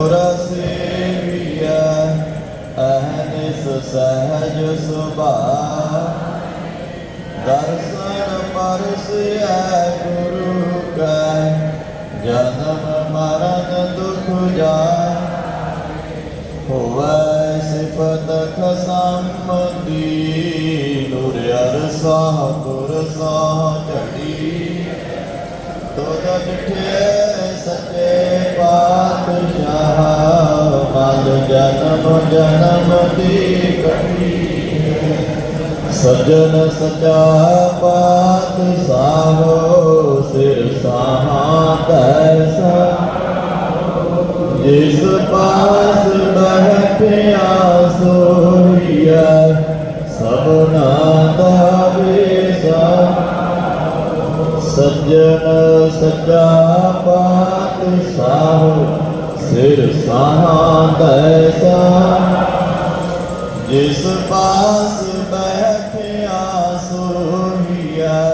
सेविया अहनि सुसहज सुबह दर्शन गुरु का जन्म मरण दुख जाय हुए सिपत खसम्मदी नुरर साह तो ਦੀ ਕਟੀ ਸਜਣ ਸਚਾ ਪਾਤ ਸਾਹੋ ਸਿਰ ਸਾਹਾਂ ਤੈਸਾ ਜਿਸ ਪਾਸ ਬਹਿਠਿਆ ਸੋਈਐ ਸਭਨਾ ਦਾ ਵੇਸਾ ਸੱਜਣ ਸੱਚਾ ਪਾਤ ਸਾਹੋ ਸਿਰ ਸਾਹਾਂ ਤੈਸਾ ਜਿਸ ਪਾਸ ਬੈਠਿਆ ਸੋਹੀਐ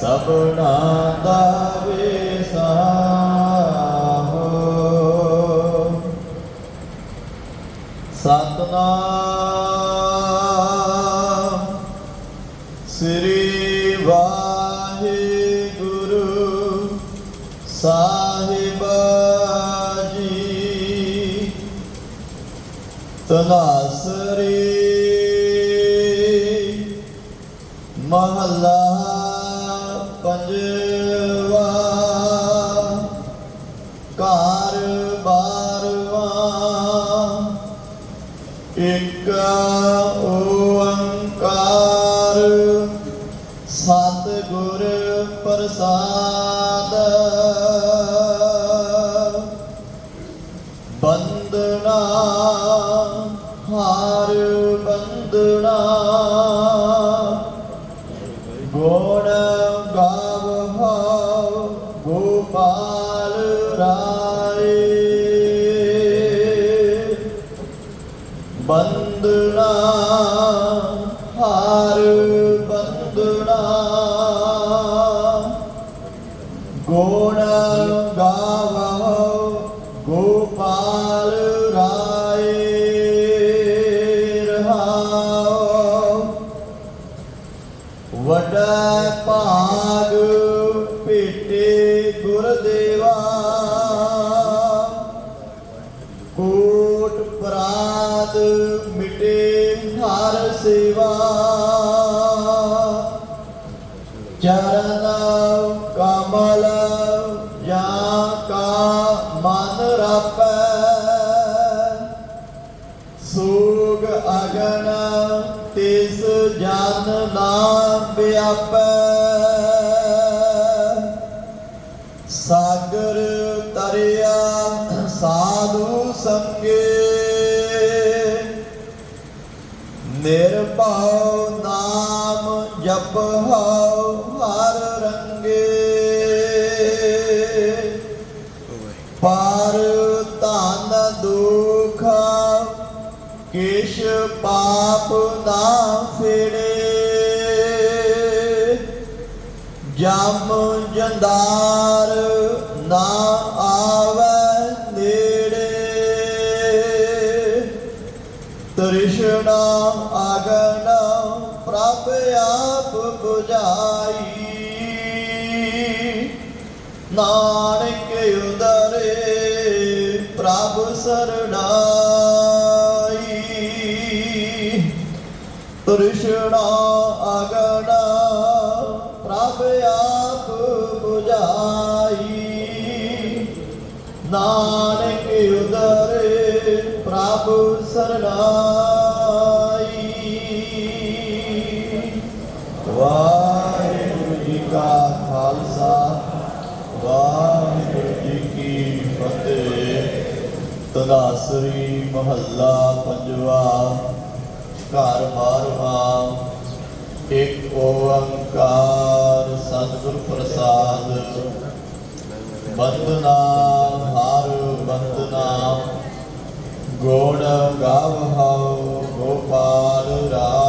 ਸਭਨਾ ਦਾ ਵੇਸਾ ਸਤਨਾਮ ਸ੍ਰੀ ਵਾਹਿਗੁਰੂ ਸਾਹਿਬ ਜੀ। ਤਨਾਸਰੀ ਘਰ ਬਾਰਵਾ। ਇਕ ਓੰਕਾਰ ਸਤਿਗੁਰ ਪ੍ਰਸਾਦ। ਬੰਦਨਾ ਹਾਰ ਬੰਦਨਾ ਗੁਣ ਗਾਵਹੁ ਗੋਪਾਲ ਰਾ ਹਾਰ ਬੰਦਨਾ ਗੁਣ ਗਾਵਹੁ ਗੋਪਾਲ ਰਾਏ ਰਹਾਉ ਵੱਡਾ ਭਾਗ ਹਰ ਸੇਵਾ। ਚਰਨ ਕਮਲ ਜਾ ਕਾ ਮਨ ਰਾਪੈ। ਸੋਗ ਅਗਨ ਤਿਸ ਜਨ ਨਾਮ ਵਿਆਪੈ। ਨਿਰਭਉ ਨਾਮ ਜਪਹੁ ਹਰ ਰੰਗੇ। ਪਰ ਧਨ ਦੁਖ ਕਿਛ ਪਾਪ ਨਾ ਫੇੜੇ ਜਮ ਜੰਦਾਰ ਨਾ ਤ੍ਰਿਸ਼ਨਾ ਅਗਨ ਪ੍ਰਭ ਆਪ 부ਝਾਈ ਨਾਨਕ ਉਦਰੇ ਪ੍ਰਭ ਸਰਣਾਈ। ਤ੍ਰਿਸ਼ਨਾ ਅਗਨ ਪ੍ਰਭ ਆਪ 부ਝਾਈ ਨਾਨਕ ਉਦਰੇ ਪ੍ਰਭ ਸਰਣਾਈ ਵਾਹਿਗੁਰੂ ਜੀ ਕਾ ਖਾਲਸਾ, ਵਾਹਿਗੁਰੂ ਜੀ ਕੀ ਫਤਿਹ। ਤਨਾਸਰੀ ਮਹੱਲਾ ਪੰਜਵਾ, ਘਰ ਬਾਰਵਾ ਇੱਕ ਓੰਕਾਰ ਸਤਿਗੁਰ ਪ੍ਰਸਾਦ। ਬੰਦਨਾ ਹਰ ਬੰਦਨਾ ਗੁਣ ਗਾਵਹਾਉ ਗੋਪਾਲ ਰਾਮ।